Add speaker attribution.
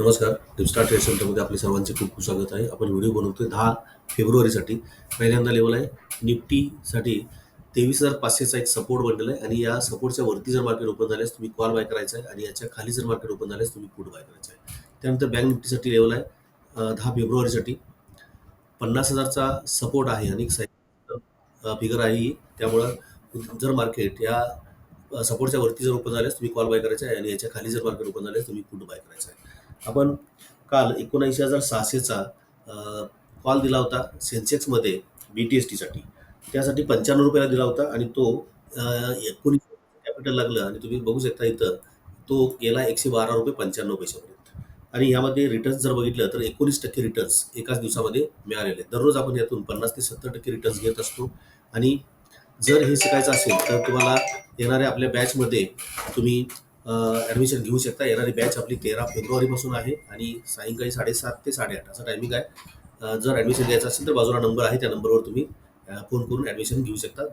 Speaker 1: नमस्कार. डिपस्टार ट्रेड सेंटरमध्ये आपले सर्वांचे खूप खूप स्वागत आहे. आपण व्हिडिओ बनवतोय दहा फेब्रुवारीसाठी. पहिल्यांदा लेवल आहे. निफ्टीसाठी तेवीस हजार पाचशेचा एक सपोर्ट बनलेला आहे आणि या सपोर्टच्या वरती जर मार्केट ओपन झाल्यास तुम्ही कॉल बाय करायचा आहे आणि याच्या खाली जर मार्केट ओपन झाल्यास तुम्ही पुट बाय करायचा आहे. त्यानंतर बँक निफ्टीसाठी लेवल आहे दहा फेब्रुवारीसाठी. पन्नास हजारचा सपोर्ट आहे आणि फिगर आहे. त्यामुळं जर मार्केट या सपोर्टच्या वरती जर ओपन झाल्यास तुम्ही कॉल बाय करायचा आहे आणि याच्या खाली जर मार्केट ओपन झाल्यास तुम्ही पुट बाय करायचा आहे. आपण काल एकोणऐंशी हजार सहाशेचा कॉल दिला होता सेन्सेक्समध्ये बी टी एस टीसाठी त्यासाठी पंच्याण्णव रुपयाला दिला होता आणि तो एकोणीस कॅपिटल लागलं आणि तुम्ही बघू शकता इथं तो गेला एकशे बारा रुपये पंच्याण्णव पैशापर्यंत. आणि यामध्ये रिटर्न्स जर बघितलं तर एकोणीस टक्के रिटर्न्स एकाच दिवसामध्ये मिळालेले. दररोज आपण यातून पन्नास ते सत्तर टक्के रिटर्न्स घेत असतो. आणि जर हे शिकायचं असेल तर तुम्हाला येणाऱ्या आपल्या बॅचमध्ये तुम्ही ॲडमिशन घेऊ शकता. येणारी बॅच आपली तेरा फेब्रुवारीपासून आहे आणि सायंकाळी साडेसात ते साडेआठ असा टायमिंग आहे. जर ॲडमिशन घ्यायचं असेल तर बाजूला नंबर आहे त्या नंबरवर तुम्ही फोन करून ॲडमिशन घेऊ शकता.